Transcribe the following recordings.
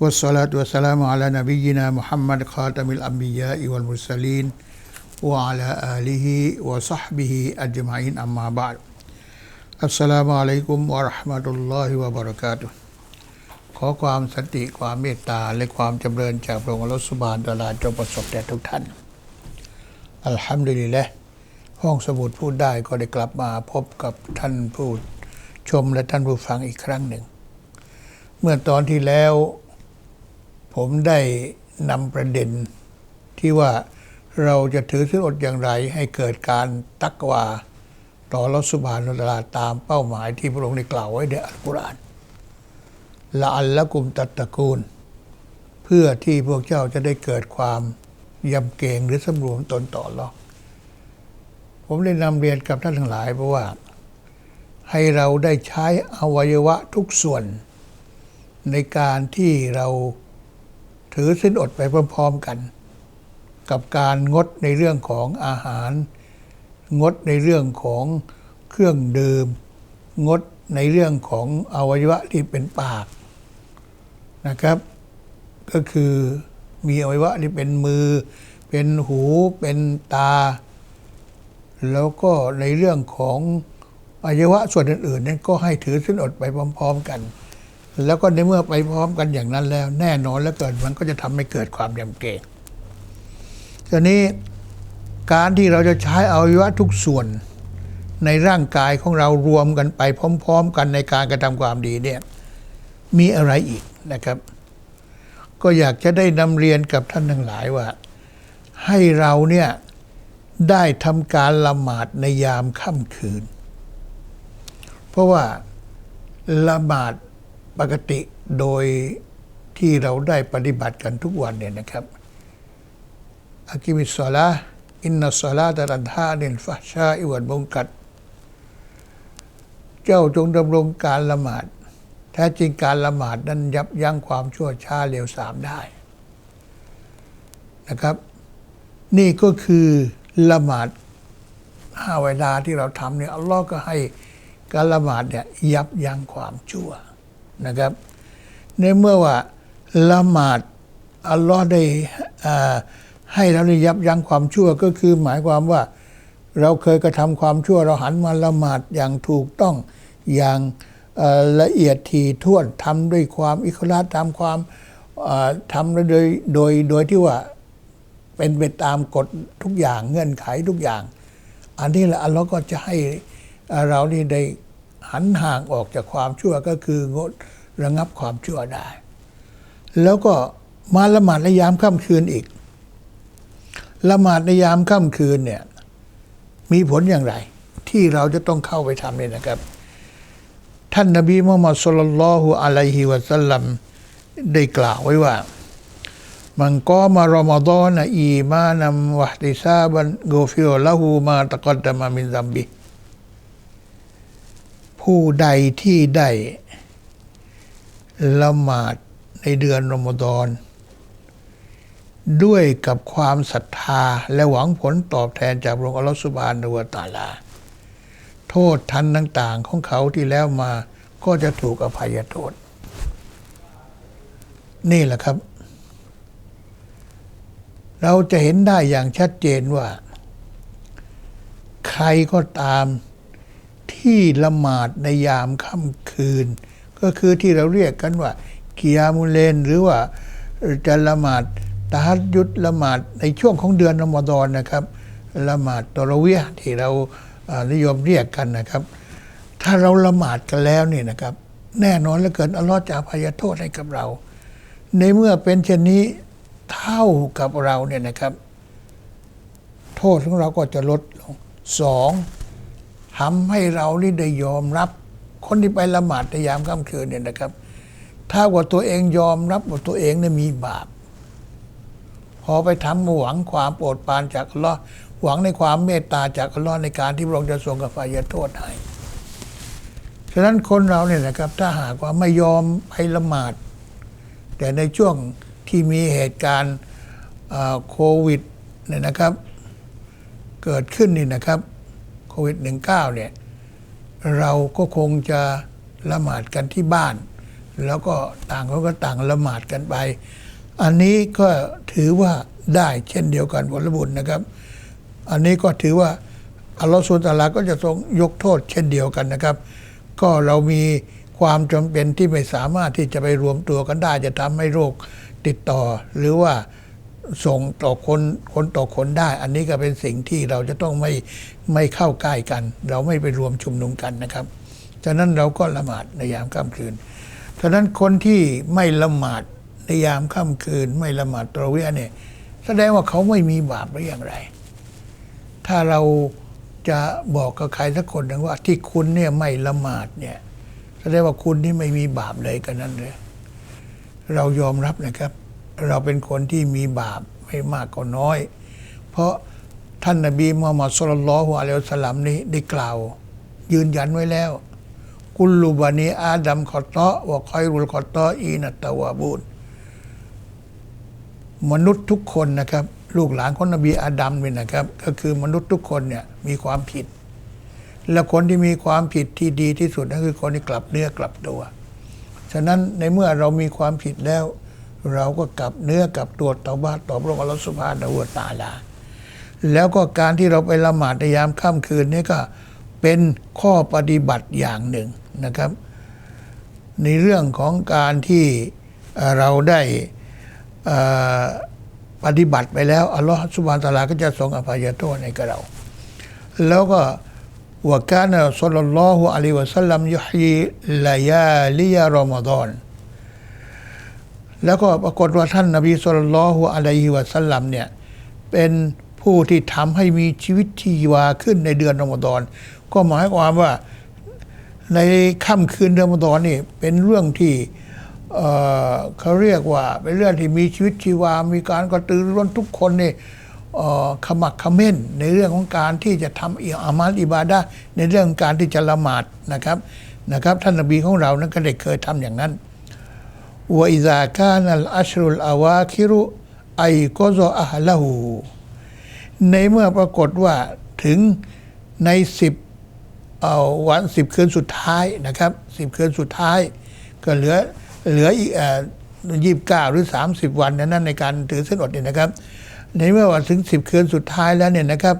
والصلاة والسلام على نبينا محمد خاتم الأنبياء والمرسلين وعلى آله وصحبه أجمعين أما بعد السلام عليكم ورحمة الله وبركاته ขอความสันติความเมตตา และความจำเริญจากพระองค์อัลลอฮฺสุบานตะอาลาจงประสบแด่ทุกท่าน อัลฮัมดุลิลละห้องสมุดพูดได้ก็ได้กลับมาพบกับท่านผู้ชมและท่านผู้ฟังอีกครั้งหนึ่ง เมื่อตอนที่แล้ว ผมได้นำประเด็นที่ว่าเราจะถือศีลอดอย่างไรให้เกิดการตักวา ต่อรัสุบานตะอาลาตามเป้าหมายที่พระองค์ได้กล่าวไว้ในอัลกุรอานละอัลละกุมตัตตะกูล เพื่อที่พวกเจ้าจะได้เกิดความยำเกรงหรือสำรวมตนต่อหรอผมได้นำเรียนกับท่านทั้งหลายเพราะว่า ให้เราได้ใช้อวัยวะทุกส่วน ในการที่เรา ถือสิ้นอดไปพร้อมๆกัน กับการงดในเรื่องของอาหาร งดในเรื่องของเครื่องดื่ม งดในเรื่องของอวัยวะที่เป็นปากนะครับ ก็คือมีอวัยวะที่เป็นมือ เป็นหูเป็นตา แล้วก็ในเรื่องของอวัยวะส่วนอื่นๆนั้นก็ให้ถือสินอดไปพร้อม ๆ กัน แล้วก็ในเมื่อไปพร้อมกันอย่างนั้นแล้ว แน่นอนแล้วเกิดมันก็จะทำให้เกิดความยำเกรงทีนี้การที่เราจะใช้อวัยวะทุกส่วนในร่างกายของเรารวมกันไปพร้อม ๆ กันในการกระทำความดีเนี่ยมีอะไรอีกนะครับ ก็อยากจะได้นำเรียนกับท่านทั้งหลายว่า ให้เราเนี่ยได้ทำการละหมาดในยามค่ำคืน เพราะว่าละหมาด ปกติโดยที่เราได้ปฏิบัติกันทุกวันเนี่ยนะครับอากิมิสซาลาอินนัสซาลาตะรันฮาเนลฟาชาอิวัดมงกัด เจ้าจงดำรงการละหมาดแท้จริงการละหมาดนั้นยับยั้งความชั่วช้าเร็วสามได้นะครับ นี่ก็คือละหมาดห้าเวลาที่เราทำเนี่ยอัลลอฮ์ก็ให้การละหมาดเนี่ยยับยั้งความชั่ว นะครับในเมื่อว่าละหมาดอัลลอฮ์ได้ให้เราได้ยับยั้งความชั่วก็คือหมายความว่าเราเคยกระทำความชั่วเราหันมาละหมาดอย่างถูกต้องอย่างละเอียดถี่ถ้วนทำด้วยความอิคลาสทำความทำโดยโดยโดยที่ว่าเป็นไปตามกฎทุกอย่างเงื่อนไขทุกอย่าง อันนี้แหละอัลลอฮ์ก็จะให้เรานี่ได้ หันห่างออกจากความชั่วก็คืองดระงับความชั่วได้ แล้วก็มาละหมาดในยามค่ำคืนอีก ละหมาดในยามค่ำคืนเนี่ยมีผลอย่างไร ที่เราจะต้องเข้าไปทำเนี่ยนะครับ ท่านนบีมุฮัมมัดสุลลัลลอฮุอะลัยฮิวะสัลลัมได้กล่าวไว้ว่า มันก็มารอมฎอนอีมานัมวะติซาบันโกฟิรละหูมาตะกอดมามินซัมบิ ผู้ใดที่ได้ละหมาดในเดือนรอมฎอนด้วยกับความศรัทธาและหวังผลตอบแทนจากพระองค์อัลลอฮฺสุบานะฮูวตาลา โทษทันต่าง ๆ ของเขาที่แล้วมาก็จะถูกอภัยโทษ นี่แหละครับ เราจะเห็นได้อย่างชัดเจนว่า ใครก็ตาม ที่ละหมาดในยามค่ำคืน ก็คือที่เราเรียกกันว่ากิยามุเลนหรือว่าจะละหมาดตาฮัดยุดละหมาดในช่วงของเดือนรอมฎอนนะครับละหมาดตอรเวียที่เราอ่านิยมเรียกกันนะครับ ถ้าเราละหมาดกันแล้วนี่นะครับ แน่นอนเหลือเกินอัลลอฮ์จะอภัยโทษให้กับเรา ในเมื่อเป็นเช่นนี้เท่ากับเราเนี่ยนะครับ โทษของเราก็จะลดลงสอง ทำให้เรานี่ได้ยอมรับ คนที่ไปละหมาดในยามค่ำคืนเนี่ยนะครับ ถ้าว่าตัวเองยอมรับว่าตัวเองเนี่ยมีบาป พอไปทำหวังความโปรดปรานจากอัลลอฮ์หวังในความเมตตาจากอัลลอฮ์ในการที่พระองค์จะทรงกับภัยโทษให้ฉะนั้นคนเราเนี่ยนะครับถ้าหากว่าไม่ยอมไปละหมาด แต่ในช่วงที่มีเหตุการณ์โควิดเนี่ยนะครับ เกิดขึ้นนี่นะครับ วิด -19 เนี่ยเราก็คงจะละหมาดกันที่บ้าน แล้วก็ต่างเขาก็ต่างละหมาดกันไป อันนี้ก็ถือว่าได้เช่นเดียวกันผลบุญนะครับ อันนี้ก็ถือว่าอัลลอฮฺสุลตาลาก็จะทรงยกโทษเช่นเดียวกันนะครับ ก็เรามีความจำเป็นที่ไม่สามารถที่จะไปรวมตัวกันได้ จะทำให้โรคติดต่อ หรือว่า ส่งต่อคนคนต่อคนได้ อันนี้ก็เป็นสิ่งที่เราจะต้องไม่ไม่เข้าใกล้กัน เราไม่ไปรวมชุมนุมกันนะครับฉะนั้นเราก็ละหมาดในยามค่ำคืนฉะนั้นคนที่ไม่ละหมาดในยามค่ำคืน ไม่ละหมาดตะเระเวียเนี่ยแสดงว่าเขาไม่มีบาปหรืออย่างไร ถ้าเราจะบอกกับใครสักคนหนึ่งว่าที่คุณเนี่ยไม่ละหมาดเนี่ยแสดงว่าคุณที่ไม่มีบาปเลยกันนั้นเลย เรายอมรับนะครับ เราเป็นคนที่มีบาปไม่มากก็น้อย เพราะท่านนบีมุฮัมมัดสุลลัลฮุอะลัยฮิสัลัมนี้ได้กล่าว ยืนยันไว้แล้ว กุลลูบานีอาดัมขอตะวะคอยรุลขอตะอีนัตตะวาบูนมนุษย์ทุกคนนะครับ ลูกหลานของนบีอาดัมเนี่ยนะครับ ก็คือมนุษย์ทุกคนเนี่ยมีความผิด และคนที่มีความผิดที่ดีที่สุดนั่นคือคนที่กลับเนื้อกลับตัว ฉะนั้นในเมื่อเรามีความผิดแล้ว เราก็กลับเนื้อกลับตัวต่อบาต่อพระองค์อัลสุบฮานะวตาลา แล้วก็การที่เราไปละหมาดในยามค่ำคืนนี่ก็เป็นข้อปฏิบัติอย่างหนึ่งนะครับ ในเรื่องของการที่เราได้ปฏิบัติไปแล้วอัลลอฮฺสุบานตะอาลาก็จะทรงอภัยโทษให้กับเรา แล้วก็วกานะสัลลัลลอฮุอะลัยฮิวะสัลลัมยุฮีลายาลิยารอมฎอน แล้วก็ปรากฏว่าท่านนบีสุลต่านละฮุอะลัยฮิวะสัลลัมเนี่ยเป็นผู้ที่ทำให้มีชีวิตชีวาขึ้นในเดือนรอมฎอน ก็หมายความว่าในค่ำคืนเดือนรอมฎอนนี่เป็นเรื่องที่เเขาเรียกว่าเป็นเรื่องที่มีชีวิตชีวา มีการกระตือร้นทุกคนนี่ขมักขม้นในเรื่องของการที่จะทำอิอามัลอิบาดะในเรื่องการที่จะละหมาดนะครับนะครับ ท่านนบีของเรานั้นก็ได้เคยทำอย่างนั้น วอิซากานัลอัชรุลอาวาคิรุไอกอซออะฮละหูในเมื่อปรากฏว่าถึงในสิบเอวันสิบคืนสุดท้ายนะครับสิบคืนสุดท้าย ก็เหลือเหลืออีกยี่สิบเก้าหรือสามสิบวันนั้นในการถือเส้นอดเนี่ยนะครับ ในเมื่อวันถึงสิบคืนสุดท้ายแล้วเนี่ยนะครับ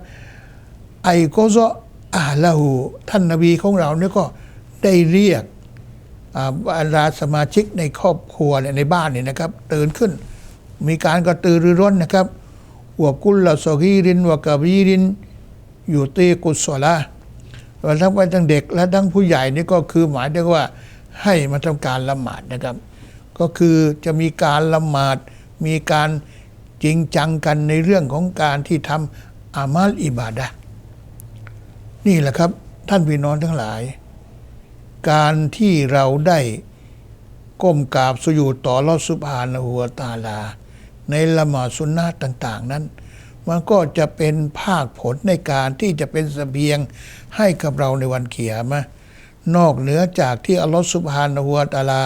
ไอโกโซออะฮละหูท่านนบีของเราเนี่ยก็ได้เรียก บรรดาสมาชิกในครอบครัวเนี่ยในบ้านเนี่ยนะครับตื่นขึ้น มีการกระตือรือร้นนะครับวกุลละซอฮีรินวกะบีริน อยู่ตีกุศลาว่าทั้งไปทั้งเด็กและทั้งผู้ใหญ่นี่ก็คือหมายถึงว่าให้มาทำการละหมาดนะครับ ก็คือจะมีการละหมาด มีการจริงจังกันในเรื่องของการที่ทำอามัลอิบาดะนี่แหละครับท่านพี่น้องทั้งหลาย การที่เราได้ก้มกราบสุญูต่ออัลลอฮฺสุบฮานะฮูวตาลา ในละหมาดสุนนะต่าง ๆ นั้น มันก็จะเป็นภาคผลในการที่จะเป็นเสบียงให้กับเราในวันเขียมะนอกเหนือจากที่อัลลอฮฺสุบฮานะฮูวตาลา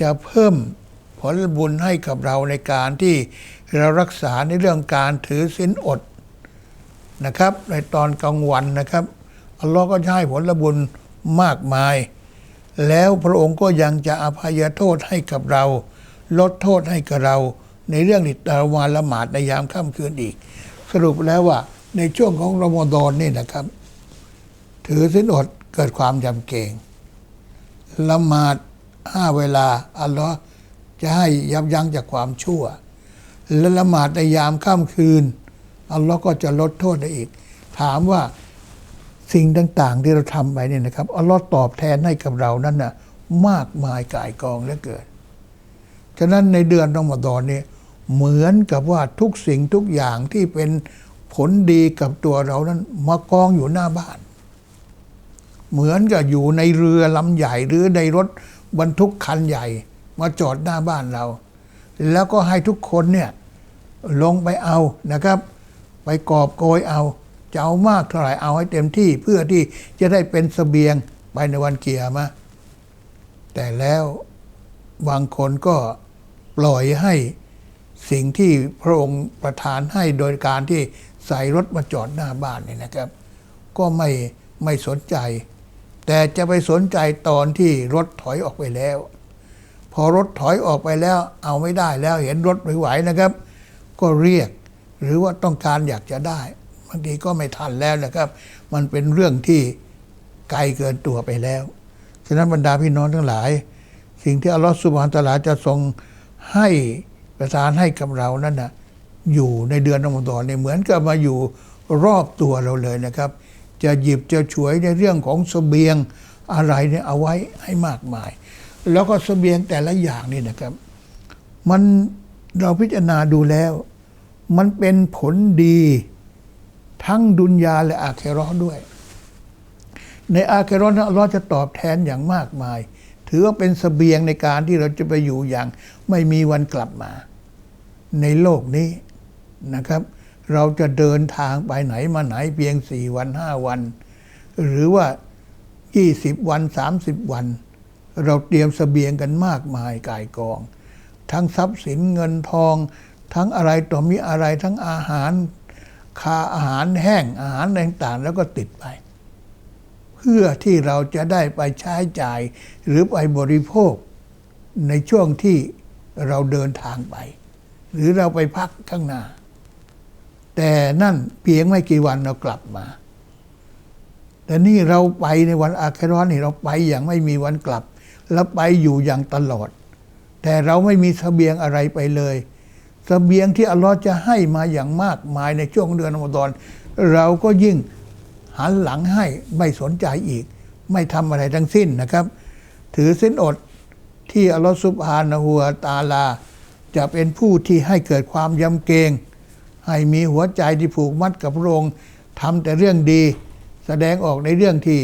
จะเพิ่มผลบุญให้กับเราในการที่เรารักษาในเรื่องการถือศีลอดนะครับ ในตอนกลางวันนะครับอัลลอฮ์ก็ให้ผลบุญมากมาย แล้วพระองค์ก็ยังจะอภัยโทษให้กับเรา ลดโทษให้กับเรา ในเรื่องที่เรามาละหมาดในยามค่ำคืนอีก สรุปแล้วว่าในช่วงของรอมฎอนนี่นะครับ ถือสินอดเกิดความจำเกงละหมาดห้าเวลา อัลลอฮ์จะให้ยับยั้งจากความชั่ว และละหมาดในยามค่ำคืน อัลลอฮ์ก็จะลดโทษได้อีก ถามว่า สิ่งต่างๆ ที่เราทำไปเนี่ยนะครับอัลลอฮ์ตอบแทนให้กับเรานั้นน่ะมากมายกายกองเหลือเกินฉะนั้นในเดือนรอมฎอนเนี่ยเหมือนกับว่าทุกสิ่งทุกอย่างที่เป็นผลดีกับตัวเรานั้นมากองอยู่หน้าบ้าน เหมือนกับอยู่ในเรือลำใหญ่หรือในรถบรรทุกคันใหญ่ มาจอดหน้าบ้านเรา แล้วก็ให้ทุกคนเนี่ยลงไปเอานะครับ ไปกอบโกยเอา จะเอามากเท่าไหร่เอาให้เต็มที่เพื่อที่จะได้เป็นเสบียงไปในวันเกียรมาแต่แล้วบางคนก็ปล่อยให้สิ่งที่พระองค์ประทานให้โดยการที่ใส่รถมาจอดหน้าบ้านเนี่ยนะครับ ก็ไม่ไม่สนใจ แต่จะไปสนใจตอนที่รถถอยออกไปแล้ว พอรถถอยออกไปแล้ว เอาไม่ได้แล้วเห็นรถไม่ไหวนะครับ ก็เรียกหรือว่าต้องการอยากจะได้างทีก็ไม่ทันแล้วนะครับ มันเป็นเรื่องที่ไกลเกินตัวไปแล้ว ฉะนั้นบรรดาพี่น้องทั้งหลาย สิ่งที่อัลลอฮฺสุบฮานตะลาจะทรงให้ประทานให้กับเรานั้นนะอยู่ในเดือนรอมฎอนเนี่ยเหมือนกับมาอยู่รอบตัวเราเลยนะครับ จะหยิบจะฉวยในเรื่องของเสบียงอะไรเนี่ยเอาไว้ให้มากมาย แล้วก็เสบียงแต่ละอย่างนี่นะครับ มันเราพิจารณาดูแล้ว มันเป็นผลดี ทั้งดุนยาและอาเคราะห์ด้วย ในอาเคราะห์นั้นเลอฮ์จะตอบแทนอย่างมากมาย ถือว่าเป็นสเสบียงในการที่เราจะไปอยู่อย่างไม่มีวันกลับมา ในโลกนี้นะครับ เราจะเดินทางไปไหนมาไหนเพียงสี่วันห้าวัน หรือว่ายี่สิบวันสามสิบวัน เราเตรียมสเสบียงกันมากมายกายกอง ทั้งทรัพย์สินเงินทอง ทั้งอะไรต่อมีอะไรทั้งอาหาร คาอาหารแห้งอาหารต่างๆ แล้วก็ติดไป เพื่อที่เราจะได้ไปใช้จ่ายหรือไปบริโภค ในช่วงที่เราเดินทางไป หรือเราไปพักข้างหน้า แต่นั่นเพียงไม่กี่วันเรากลับมา แต่นี่เราไปในวันอาครานี่เราไปอย่างไม่มีวันกลับ แล้วไปอยู่อย่างตลอด แต่เราไม่มีเสบียงอะไรไปเลย เสบียงที่อัลลอฮ์จะให้มาอย่างมากมายในช่วงเดือนอมฎอน เราก็ยิ่งหันหลังให้ไม่สนใจอีก ไม่ทำอะไรทั้งสิ้นนะครับ ถือสิ้นอดที่อัลลอฮ์ซุบฮานะฮูวตาลา จะเป็นผู้ที่ให้เกิดความยำเกรง ให้มีหัวใจที่ผูกมัดกับพระองค์ทำแต่เรื่องดี แสดงออกในเรื่องที่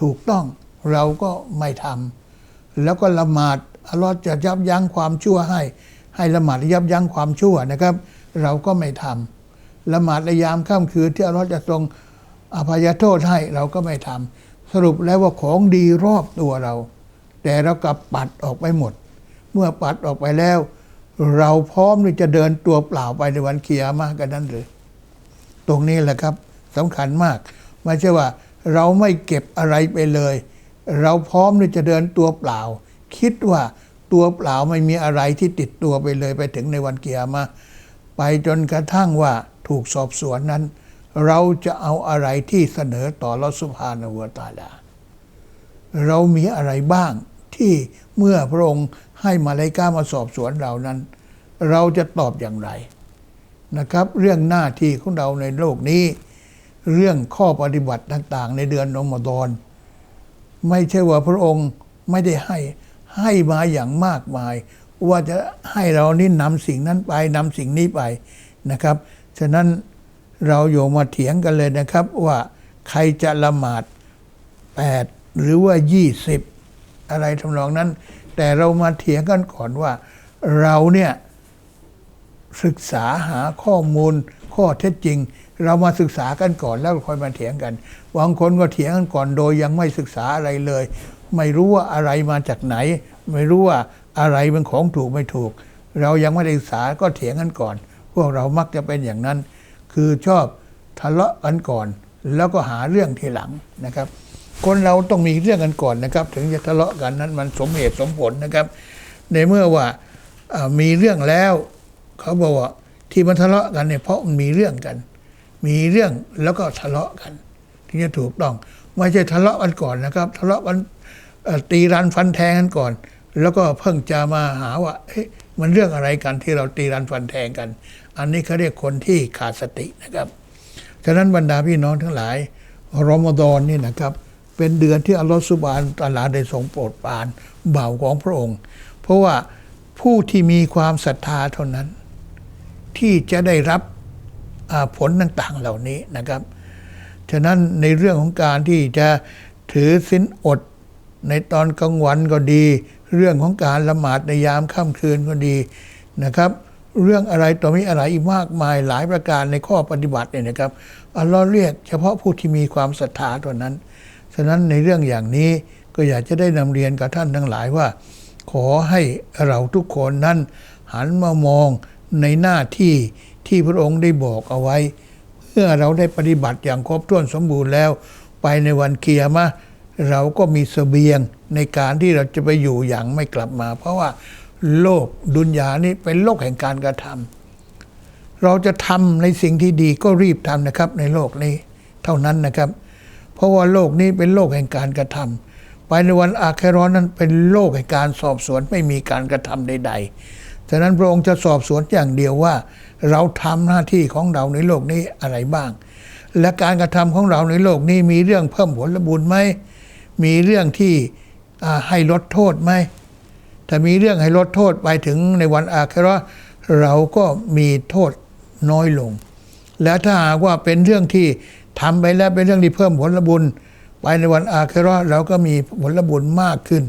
ถูกต้องเราก็ไม่ทำแล้วก็ละหมาดอัลลอฮ์จะยับยั้งความชั่วให้ ให้ละหมาดยับยั้งความชั่วนะครับ เราก็ไม่ทำละหมาดในยามค่ำคืนที่อัลลอฮ์จะทรงอภัยโทษให้เราก็ไม่ทำสรุปแล้วว่าของดีรอบตัวเรา แต่เรากลับปัดออกไปหมด เมื่อปัดออกไปแล้ว เราพร้อมที่จะเดินตัวเปล่าไปในวันเกียร์มากกันนั้นหรือ ตรงนี้แหละครับสำคัญมากไม่ใช่ว่า เราไม่เก็บอะไรไปเลย เราพร้อมที่จะเดินตัวเปล่า คิดว่า ตัวเปล่าไม่มีอะไรที่ติดตัวไปเลยไปถึงในวันเกียรมา ไปจนกระทั่งว่าถูกสอบสวนนั้น เราจะเอาอะไรที่เสนอต่อลอสุภาณวตาลา เรามีอะไรบ้างที่เมื่อพระองค์ให้มาเลายกามาสอบสวนเรานั้น เราจะตอบอย่างไรนะครับ เรื่องหน้าที่ของเราในโลกนี้ เรื่องข้อปฏิบัติต่าง ๆ ในเดือนอมฎอนไม่ใช่ว่าพระองค์ไม่ได้ให้ ให้มาอย่างมากมาย ว่าจะให้เรานี่นำสิ่งนั้นไปนำสิ่งนี้ไปนะครับ ฉะนั้นเราโยมาเถียงกันเลยนะครับว่าใครจะละหมาด 8 หรือว่า 20 อะไรทำนองนั้น แต่เรามาเถียงกันก่อนว่า เราเนี่ยศึกษาหาข้อมูลข้อเท็จจริง เรามาศึกษากันก่อนแล้วค่อยมาเถียงกันบางคนก็เถียงกันก่อนโดยยังไม่ศึกษาอะไรเลย ไม่รู้ว่าอะไรมาจากไหน ไม่รู้ว่าอะไรเป็นของถูกไม่ถูก เรายังไม่ได้ศึกษาก็เถียงกันก่อน พวกเรามักจะเป็นอย่างนั้น คือชอบทะเลาะกันก่อน แล้วก็หาเรื่องทีหลังนะครับ คนเราต้องมีเรื่องกันก่อนนะครับ ถึงจะทะเลาะกันนั้นมันสมเหตุสมผลนะครับ ในเมื่อว่ามีเรื่องแล้ว เขาบอกว่าที่มันทะเลาะกันเนี่ยเพราะมันมีเรื่องกัน มีเรื่องแล้วก็ทะเลาะกันที่จะถูกต้องไม่ใช่ทะเลาะกันก่อนนะครับ ทะเลาะกัน ตีรันฟันแทงกันก่อน แล้วก็เพิ่งจะมาหาว่าเอ๊ะมันเรื่องอะไรกันที่เราตีรันฟันแทงกัน อันนี้เขาเรียกคนที่ขาดสตินะครับฉะนั้นบรรดาพี่น้องทั้งหลายรอมฎอนนี่นะครับ เป็นเดือนที่อัลลอฮฺสุบานตาลาได้ทรงโปรดปรานเบ่าของพระองค์ เพราะว่าผู้ที่มีความศรัทธาเท่านั้น ที่จะได้รับผลต่างๆเหล่านี้นะครับ ฉะนั้นในเรื่องของการที่จะถือสินอด ในตอนกลางวันก็ดี เรื่องของการละหมาดในยามค่ำคืนก็ดีนะครับ เรื่องอะไรต่อมีอะไรอีกมากมายหลายประการในข้อปฏิบัติเนี่ยนะครับอัลลอฮ์เรียกเฉพาะผู้ที่มีความศรัทธาเท่านั้น ฉะนั้นในเรื่องอย่างนี้ก็อยากจะได้นำเรียนกับท่านทั้งหลายว่า ขอให้เราทุกคนนั้นหันมามองในหน้าที่ที่พระองค์ได้บอกเอาไว้ เมื่อเราได้ปฏิบัติอย่างครบถ้วนสมบูรณ์แล้ว ไปในวันเกียร์มะห์ เราก็มีเสบียงในการที่เราจะไปอยู่อย่างไม่กลับมา เพราะว่าโลกดุนยานี้เป็นโลกแห่งการกระทำเราจะทำในสิ่งที่ดีก็รีบทำนะครับ ในโลกนี้เท่านั้นนะครับ เพราะว่าโลกนี้เป็นโลกแห่งการกระทำไปในวันอาครานั้นเป็นโลกแห่งการสอบสวนไม่มีการกระทำใด ๆ ฉะนั้นพระองค์จะสอบสวนอย่างเดียวว่า เราทำหน้าที่ของเราในโลกนี้อะไรบ้าง และการกระทำของเราในโลกนี้มีเรื่องเพิ่มผลบุญไหม มีเรื่องที่ให้ลดโทษไหมถ้ามีเรื่องให้ลดโทษไปถึงในวันอาคราเราก็มีโทษน้อยลง และถ้าหากว่าเป็นเรื่องที่ทำไปแล้วเป็นเรื่องที่เพิ่มผลบุญ ไปในวันอาคราเราก็มีผลบุญมากขึ้น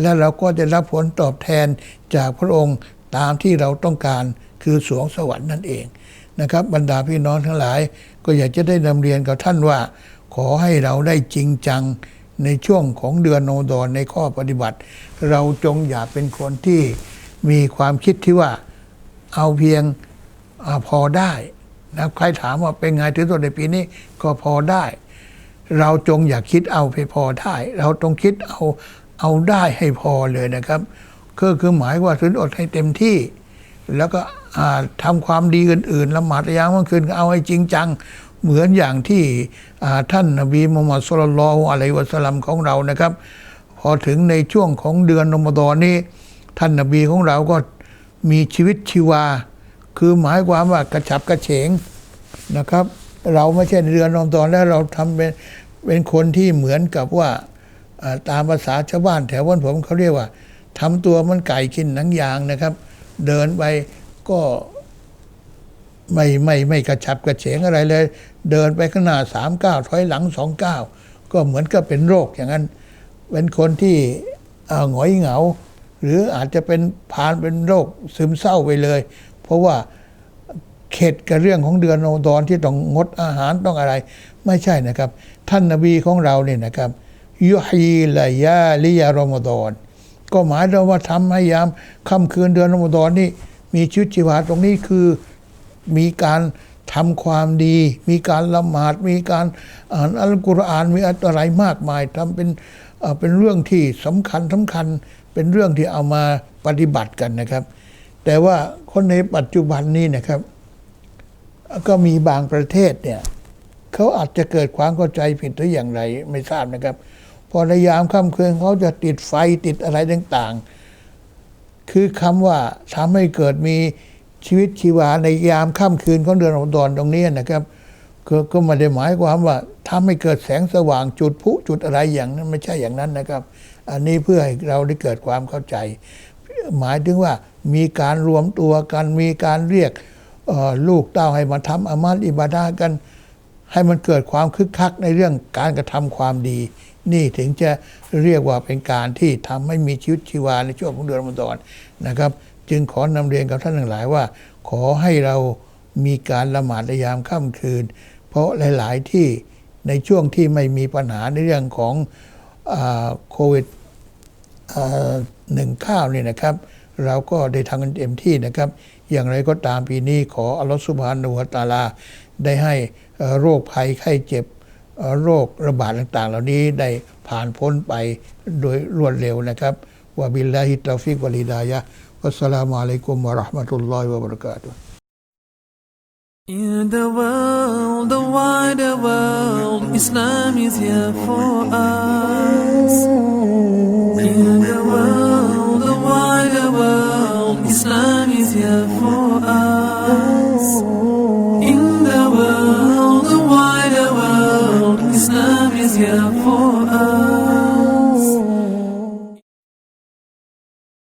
และเราก็จะรับผลตอบแทนจากพระองค์ตามที่เราต้องการคือสวงสวรรค์นั่นเองนะครับบรรดาพี่น้องทั้งหลาย ก็อยากจะได้นำเรียนกับท่านว่า ขอให้เราได้จริงจัง ในช่วงของเดือนโนดอนในข้อปฏิบัติ เราจงอย่าเป็นคนที่มีความคิดที่ว่าเอาเพียงอพอได้นะใครถามว่าเป็นไงถึงตัวในปีนี้ก็พอได้ เราจงอย่าคิดเอาไปพอได้ เราต้องคิดเอาเอาได้ให้พอเลยนะครับก็คือหมายว่าถึงอดให้เต็มที่ แล้วก็อ่าทำความดีอื่นๆละหมาดระยะเมื่อคืนเอาให้จริงจัง เหมือนอย่างที่ท่านนบีมุฮัมมัดสุลลัลอะลัยวะสัลลัมของเรานะครับ พอถึงในช่วงของเดือนรอมฎอนนี้ ท่านนบีของเราก็มีชีวิตชีวา คือหมายความว่ากระฉับกระเฉงนะครับ เราไม่ใช่เดือนรอมฎอนแล้วเราทำเป็นเป็นคนที่เหมือนกับว่าตามภาษาชาวบ้านแถวบ้านผมเขาเรียกว่าทำตัวมันไก่กินหนังยางนะครับ เดินไปก็ ไม่ไม่ไม่กระฉับกระเฉงอะไรเลย เดินไปข้างหน้าสามเก้าถอยหลังสองเก้าก็เหมือนกับเป็นโรคอย่างนั้น เป็นคนที่หงอยเหงา หรืออาจจะเป็นพานเป็นโรคซึมเศร้าไปเลย เพราะว่าเข็ดกับเรื่องของเดือนโนดอนที่ต้องงดอาหารต้องอะไร ไม่ใช่นะครับ ท่านนบีของเราเนี่ยนะครับยุฮีลายาลิยารอมฎอนก็หมายถึงว่าทำให้ยามค่ำคืนเดือนรอมฎอนนี่มีชีวิตชีวาตรงนี้คือ มีการทำความดี มีการละหมาด มีการอ่านอัลกุรอานมีอะไรมากมายทำเป็นเป็นเรื่องที่สำคัญสำคัญเป็นเรื่องที่เอามาปฏิบัติกันนะครับ แต่ว่าคนในปัจจุบันนี้นะครับ ก็มีบางประเทศเนี่ยเขาอาจจะเกิดความเข้าใจผิดหรืออย่างไรไม่ทราบนะครับ พอในยามค่ำคืนเขาจะติดไฟติดอะไรต่างๆ คือคำว่าทำให้เกิดมี ชีวิตชีวาในยามค่ำคืนของเดือนรอมฎอนตรงนี้นะครับก็ก็ไม่ได้หมายความว่าทำให้เกิดแสงสว่างจุดพุจุดอะไรอย่างนั้นไม่ใช่อย่างนั้นนะครับ อันนี้เพื่อให้เราได้เกิดความเข้าใจ หมายถึงว่ามีการรวมตัวกันมีการเรียกลูกเต้าให้มาทำอามัลอิบาดากัน ให้มันเกิดความคึกคักในเรื่องการกระทำความดี นี่ถึงจะเรียกว่าเป็นการที่ทำให้มีชีวิตชีวาในช่วงของเดือนมฎอนนะครับ จึงขอนำเรียนกับท่านทั้งหลายว่า ขอให้เรามีการละหมาดในยามค่ำคืน เพราะหลาย ๆ ที่ในช่วงที่ไม่มีปัญหาในเรื่องของโควิดหนึ่งข้าวนี่นะครับ เราก็ได้ทำกันเต็มที่นะครับ อย่างไรก็ตามปีนี้ขออัลลอฮฺสุบฮานะฮูวะตะอาลา ได้ให้โรคภัยไข้เจ็บโรคระบาดต่าง ๆ เหล่านี้ได้ผ่านพ้นไปโดยรวดเร็วนะครับวะบิลลาฮิตตอฟิกวะลิดายะ والسلام عليكم ورحمة الله In the world, the wider world, Islam is here for us. In the world, the wider world, Islam is here for us. In the world, the wider world, Islam is here for us.